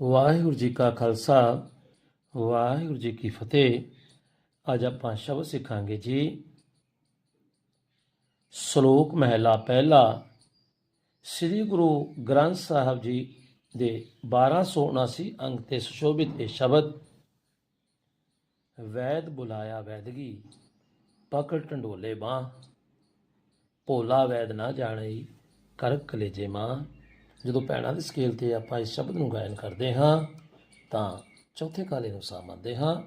ਵਾਹਿਗੁਰੂ ਜੀ ਕਾ ਖਾਲਸਾ, ਵਾਹਿਗੁਰੂ ਜੀ ਕੀ ਫਤਿਹ। ਅੱਜ ਆਪਾਂ ਸ਼ਬਦ ਸਿੱਖਾਂਗੇ ਜੀ, ਸ਼ਲੋਕ ਮਹਿਲਾ ਪਹਿਲਾ। ਸ੍ਰੀ ਗੁਰੂ ਗ੍ਰੰਥ ਸਾਹਿਬ ਜੀ ਦੇ 1279 ਅੰਕ ਤੇ ਸੁਸ਼ੋਭਿਤ ਇਹ ਸ਼ਬਦ, ਵੈਦ ਬੁਲਾਇਆ ਵੈਦਗੀ, ਪਕੜ ਟੰਡੋਲੇ ਬਾਹ ਭੋਲਾ ਵੈਦ ਨਾ ਜਾਣਈ ਕਰ ਕਲੇਜੇ ਮਾਂ। ਜਦੋਂ ਭੈਣਾਂ ਦੇ ਸਕੇਲ ਤੇ ਆਪਾਂ ਇਸ ਸ਼ਬਦ ਨੂੰ ਗਾਇਨ ਕਰਦੇ ਹਾਂ, ਤਾਂ ਚੌਥੇ ਕਾਲੇ ਨੂੰ ਸਾਹ ਮੰਨਦੇ ਹਾਂ।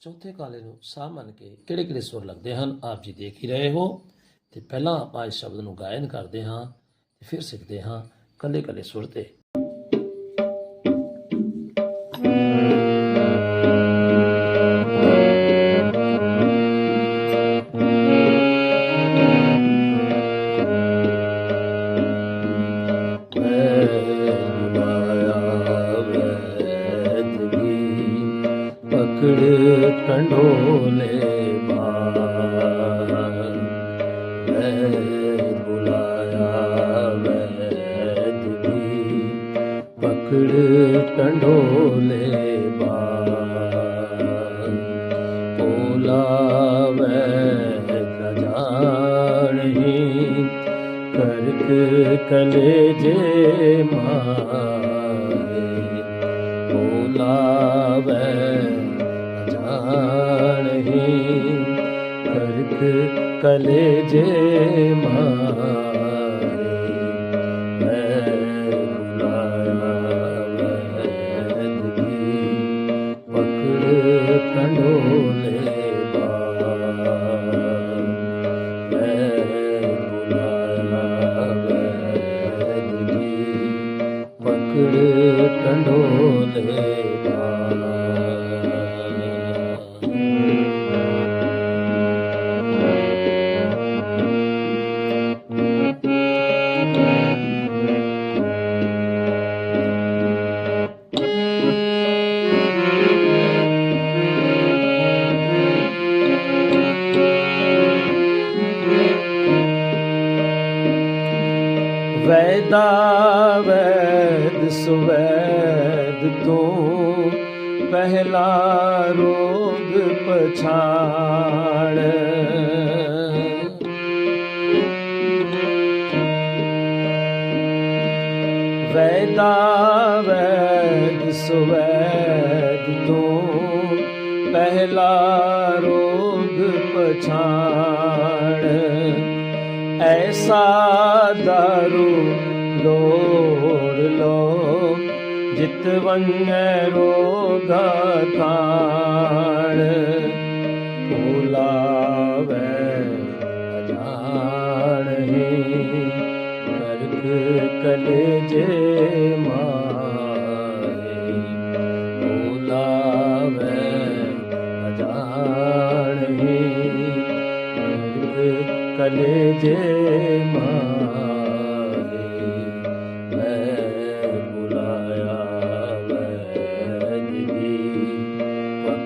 ਚੌਥੇ ਕਾਲੇ ਨੂੰ ਸਾਹ ਮੰਨ ਕੇ ਕਿਹੜੇ ਕਿਹੜੇ ਸੁਰ ਲੱਗਦੇ ਹਨ, ਆਪ ਜੀ ਦੇਖ ਹੀ ਰਹੇ ਹੋ। ਤੇ ਪਹਿਲਾਂ ਆਪਾਂ ਇਸ ਸ਼ਬਦ ਨੂੰ ਗਾਇਨ ਕਰਦੇ ਹਾਂ ਤੇ ਫਿਰ ਸਿੱਖਦੇ ਹਾਂ ਕੱਲੇ ਕੱਲੇ ਸੁਰ ਤੇ। ਵੈਦ ਬੁਲਾਇਆ ਵੈਦ ਦੀ ਪਕੜ ਕੰਡੋਲੇ ਬਾਰ ਭੋਲਾ ਵੈਦ ਨ ਜਾਣਹੀ ਕਰਕ ਕਲੇਜੇ ਮਾਰੇ। ਬੋਲਾਵੇ ਜਾਣਹੀ ਕਰਕ ਕਲੇਜੇ ਵੈਦਾ ਵੈਦ ਸੁਵੈਦ ਤੂੰ ਪਹਿਲਾ ਰੋਗ ਪਛਾਣ। ਵੈਦਾ ਵੈਦ ਸੁਵੈਦ ਤੂੰ ਪਹਿਲਾ ਰੋਗ ਪਛਾਣ। ਐਸਾ ਦਾਰੂ, ਲੋੜ ਲੋ। ਜਿਤ ਵੰਗੈ ਰੋਗਾ ਕਾਣ। ਭੁਲਾਵੇ ਅਜਾਣਹੀ ਕਰਕ ਕਲੇਜੇ ਮਾਰੇ ਭੁਲਾਵੇ ਅਜਾਣਹੀ ਕਰਕ ਕਲੇਜੇ ਮਾਰੇ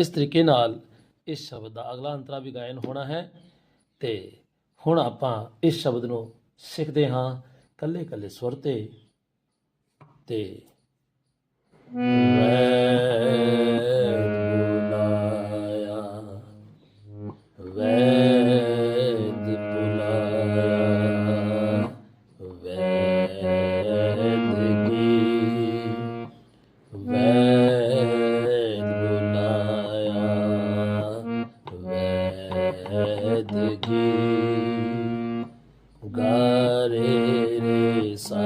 ਇਸ ਤਰੀਕੇ ਨਾਲ ਇਸ ਸ਼ਬਦ ਦਾ ਅਗਲਾ ਅੰਤਰਾ ਵੀ ਗਾਇਨ ਹੋਣਾ ਹੈ ਤੇ ਹੁਣ ਆਪਾਂ ਇਸ ਸ਼ਬਦ ਨੂੰ ਸਿੱਖਦੇ ਹਾਂ ਕੱਲੇ ਕੱਲੇ ਸੁਰ ਤੇ ਤੇ ਵੈਦ ਬੁਲਾਇਆ ਵੈਦ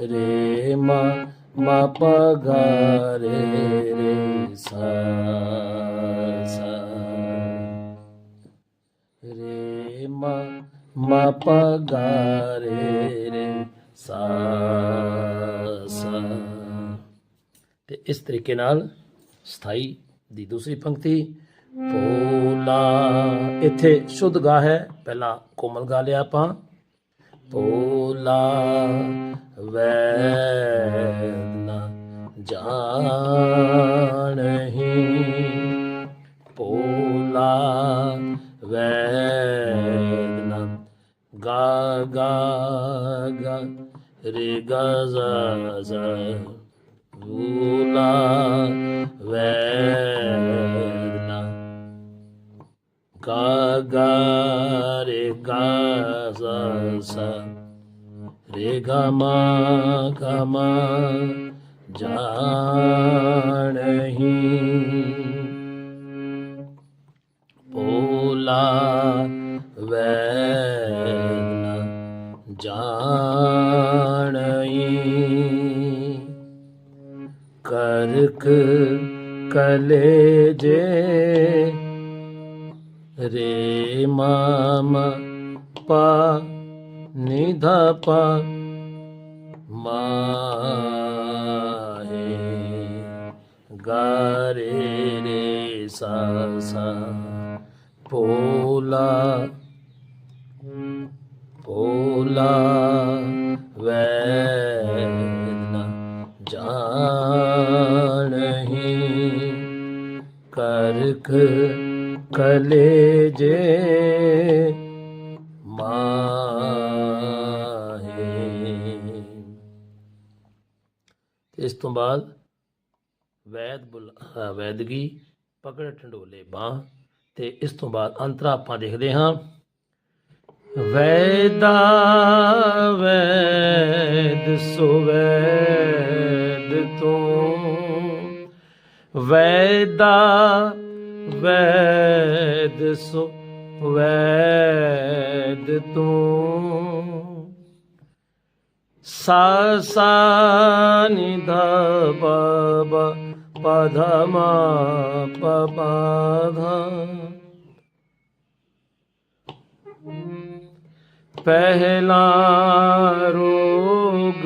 ਰੇ ਸਾ ਸਾ ਮਾ ਮਾ ਪ ਗਾ ਰੇ ਰੇ ਸਾ ਸਾ ਰੇ ਮਾ ਮਾ ਪ ਗਾ ਰੇ ਰੇ ਸਾ ਸਾ ਤੇ ਇਸ ਤਰੀਕੇ ਨਾਲ ਸਥਾਈ ਦੀ ਦੂਸਰੀ ਪੰਕਤੀ ਪੋਲਾ ਇੱਥੇ ਸ਼ੁੱਧ ਗਾ ਹੈ ਪਹਿਲਾਂ ਕੋਮਲ ਗਾ ਲਿਆ ਆਪਾਂ ਪੋਲਾ ਵੈਦਨਾ ਜਾਣਹੀ। ਪੋਲਾ ਵੈਦਨਾ ਗਾ ਗਾ ਗਾ ਰੇ ਗਾ ਜ਼ਾ ਜ਼ਾ। ਪੋਲਾ ਵੈਦਨਾ ਗਾ ਗਾ ਰੇ ਗਾ ਜ਼ਾ ਜ਼ਾ ਰੇ ਗਾ ਮਾ ਗਾ ਮਾ ਜਾਣਹੀ ਪੋਲਾ ਵੈਦਨਾ ਜਾਣਈ ਕਰਕ ਕਲੇਜੇ रे पिधा मा हे गरे रे सा पोला पोला वैन जनहीं कर्क ਕਲੇਜੇ ਮਾਹੇ। ਤੇ ਇਸ ਤੋਂ ਬਾਅਦ ਵੈਦ ਬੁਲ ਅ, ਵੈਦਗੀ ਪਕੜ ਢੰਡੋਲੇ ਬਾਹ ਤੇ ਇਸ ਤੋਂ ਬਾਅਦ ਅੰਤਰਾ ਆਪਾਂ ਦੇਖਦੇ ਹਾਂ। ਵੈਦਾ ਵੈਦ ਸੁਵੈਦ ਤੂੰ। ਵੈਦਾ वैद सो वेद सुवैदु सि ध पहला रोग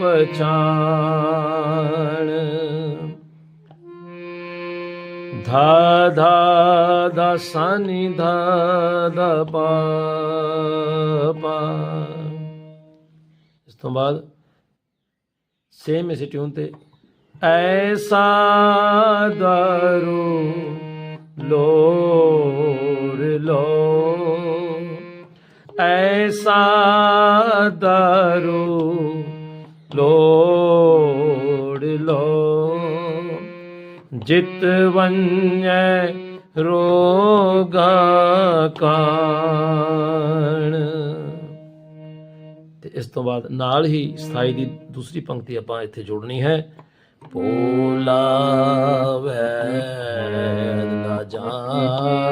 पचा ਧਾ ਧਾ ਦਾ ਸਾਨੀ ਧਾ ਦਾ ਪਾ ਪਾ ਇਸ ਤੋਂ ਬਾਅਦ ਸੇਮ ਇਸੇ ਟਿਊਨ ਤੇ ਐਸਾ ਦਾਰੂ ਲੋਰ ਲੋ ਐਸਾ ਦਰੂ ਲੋੜ ਜਿਤ ਵੰਜੈ ਰੋਗਾ ਕਾਣ। ਤੇ ਇਸ ਤੋਂ ਬਾਅਦ ਨਾਲ ਹੀ ਸਥਾਈ ਦੀ ਦੂਸਰੀ ਪੰਕਤੀ ਆਪਾਂ ਇੱਥੇ ਜੋੜਨੀ ਹੈ। ਪੋਲਾ ਵੈਦ ਨਾ ਜਾਣਹੀ,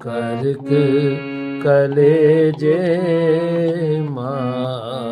ਕਰਕ ਕਲੇਜੇ ਮਾਹੀ